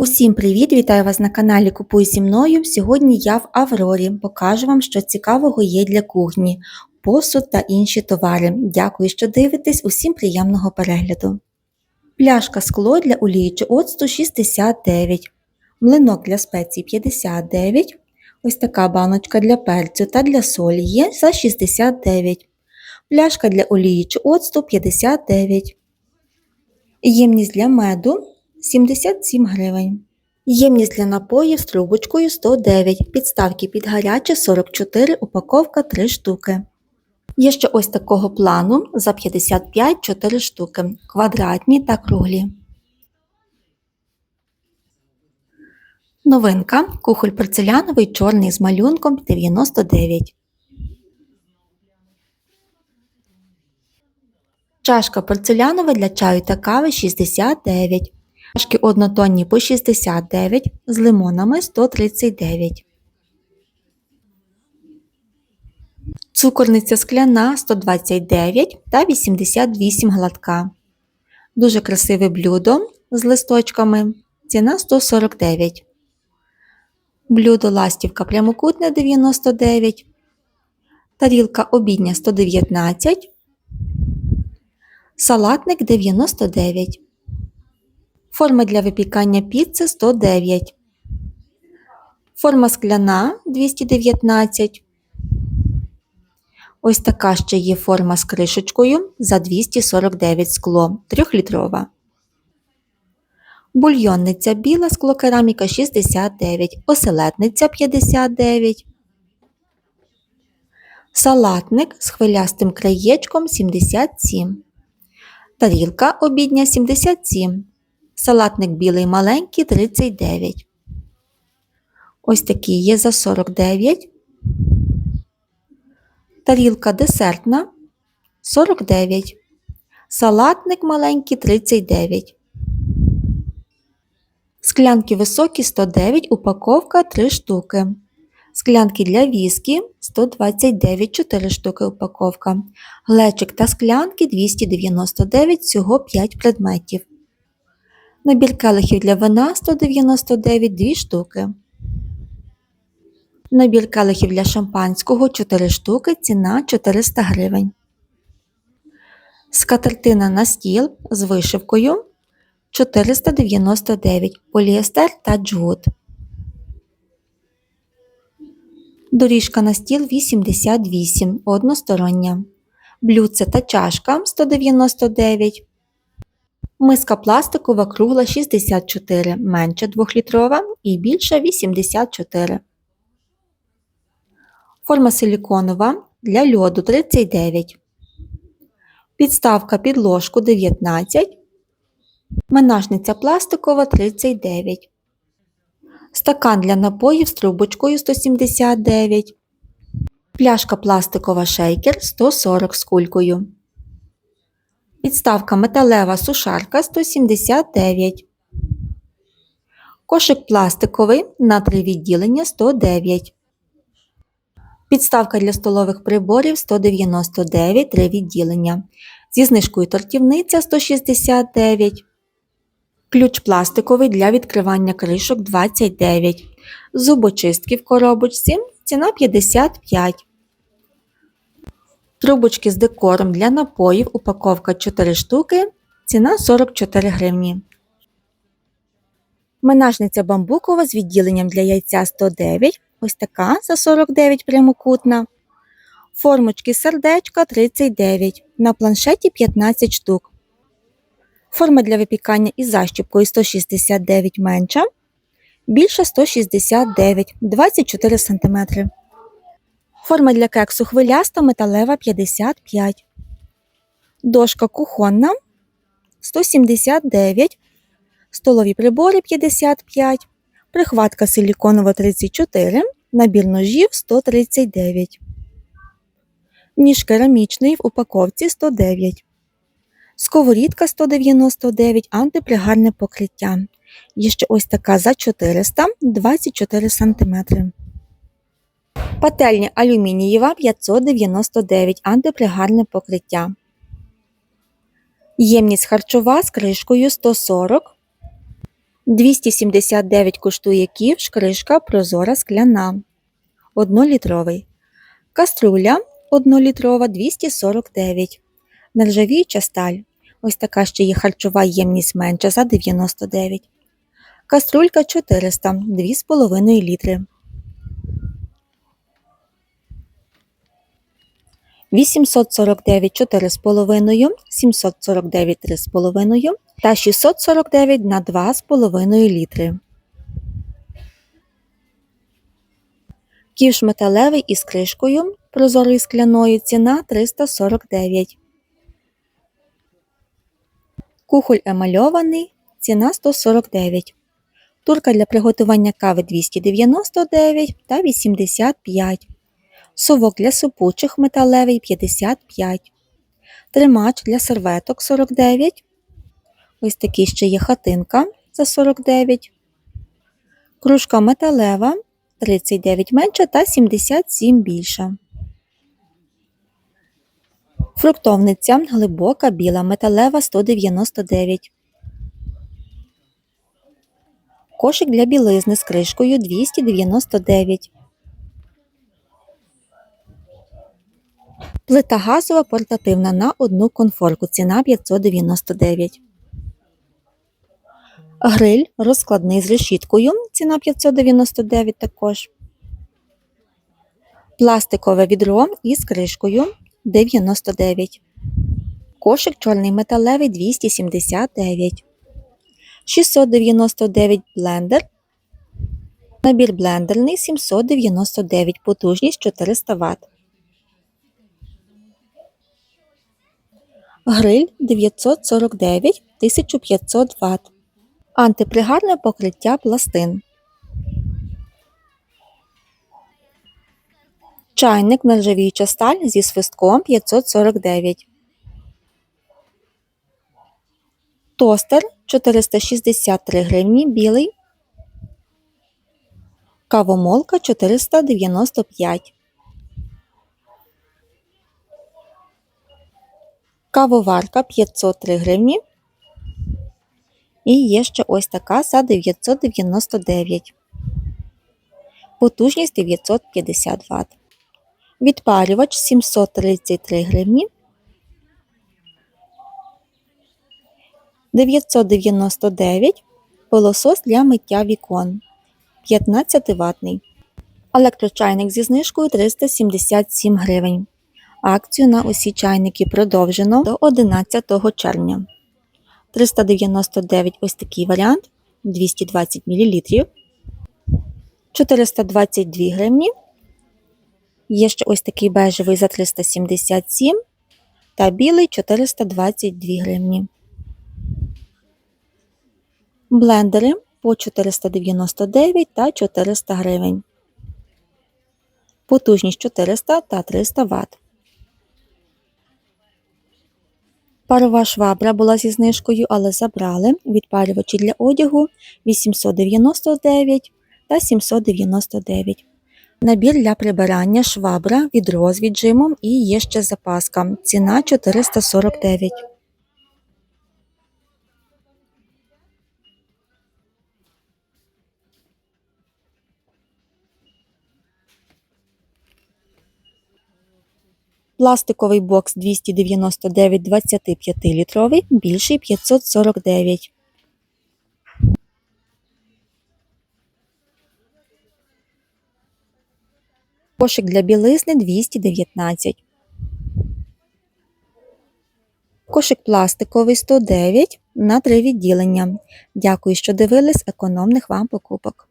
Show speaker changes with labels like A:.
A: Усім привіт! Вітаю вас на каналі Купуй зі мною. Сьогодні я в Аврорі покажу вам, що цікавого є для кухні, посуд та інші товари. Дякую, що дивитесь. Усім приємного перегляду. Пляшка скло для олії чи оцту 69, млинок для спецій 59. Ось така баночка для перцю та для солі є за 69. Пляшка для олії чи оцту 59. Ємність для меду 77 гривень. Ємність для напоїв з трубочкою 109, підставки під гаряче 44, упаковка 3 штуки. Є ще ось такого плану за 55 4 штуки, квадратні та круглі. Новинка. Кухоль порцеляновий чорний з малюнком 99. Чашка порцелянова для чаю та кави 69. Чашки однотонні по 69, з лимонами 139. Цукорниця скляна 129 та 88 гладка. Дуже красиве блюдо з листочками. Ціна 149. Блюдо ластівка прямокутне 99. Тарілка обідня 119. Салатник 99. Форма для випікання піци 109. Форма скляна 219. Ось така ще є форма з кришечкою за 249 скло 3-літрова. Бульйонниця біла склокераміка 69, оселедниця 59. Салатник з хвилястим краєчком 77. Тарілка обідня 77. Салатник білий маленький 39. Ось такий є за 49. Тарілка десертна 49. Салатник маленький 39. Склянки високі 109, упаковка 3 штуки. Склянки для віскі 129 4 штуки упаковка. Глечик та склянки 299, всього 5 предметів. Набір келихів для вина 199 2 штуки. Набір келихів для шампанського 4 штуки, ціна 400 гривень. Скатертина на стіл з вишивкою 499 поліестер та джгут. Доріжка на стіл 88 одностороння. Блюдце та чашка 199 Миска пластикова кругла 64, менша 2-літрова і більша 84. Форма силіконова для льоду 39. Підставка під ложку 19. Менажниця пластикова 39. Стакан для напоїв з трубочкою 179. Пляшка пластикова шейкер 140 з кулькою. Підставка металева сушарка 179. Кошик пластиковий на три відділення 109. Підставка для столових приборів 199 три відділення. Зі знижкою тортівниця 169. Ключ пластиковий для відкривання кришок 29. Зубочистки в коробочці. Ціна 55. Трубочки з декором для напоїв. Упаковка 4 штуки. Ціна 44 гривні. Менажниця бамбукова з відділенням для яйця 109. Ось така за 49 прямокутна. Формочки сердечка 39. На планшеті 15 штук. Форма для випікання із защіпкою 169 менша. Більша 169 24 см. Форма для кексу хвиляста металева 55. Дошка кухонна 179. Столові прибори 55. Прихватка силіконова 34. Набір ножів 139. Ніж керамічний в упаковці 109. Сковорідка 199 антипригарне покриття. Є ще ось така за 400 24 см. Пательня алюмінієва 599 антипригарне покриття. Ємність харчова з кришкою 140 279 коштує ківш, кришка прозора скляна. 1-літровий. Каструля 1-літрова 249. Нержавіюча сталь. Ось така ще є харчова ємність менша за 99. Каструлька 400 2,5 літри. 849 4,5, 749 3,5 та 649 на 2,5 літри. Ківш металевий із кришкою прозорою скляною ціна 349. Кухоль емальований ціна 149. Турка для приготування кави 299 та 85. Совок для супучих металевий 55. Тримач для серветок 49. Ось такий ще є хатинка за 49. Кружка металева 39 менша та 77 більша. Фруктовниця глибока біла металева 199. Кошик для білизни з кришкою 299. Плита газова портативна на одну конфорку. Ціна 599. Гриль розкладний з решіткою. Ціна 599 також. Пластикове відро із кришкою 99. Кошик чорний металевий 279. 699 блендер. Набір блендерний 799. Потужність 400 Вт. Гриль 949 1500 Вт. Антипригарне покриття пластин. Чайник нержавіюча сталь зі свистком 549. Тостер 463 гривні білий. Кавомолка 495. Кавоварка 503 гривні. І є ще ось така за 999. Потужність 950 Вт. Відпарювач 733 гривні. 999 пилосос для миття вікон 15 ватний. Електрочайник зі знижкою 377 гривень. Акцію на усі чайники продовжено до 11 червня. 399 ось такий варіант 220 мл. 422 гривні. Є ще ось такий бежевий за 377 та білий 422 гривні. Блендери по 499 та 400 гривень. Потужність 400 та 300 Вт. Парова швабра була зі знижкою, але забрали відпарювачі для одягу 899 та 799. Набір для прибирання швабра, відро з віджимом і є ще запаска. Ціна 449. Пластиковий бокс 299 25 літровий, більший 549. Кошик для білизни 219. Кошик пластиковий 109 на 3 відділення. Дякую, що дивились економних вам покупок.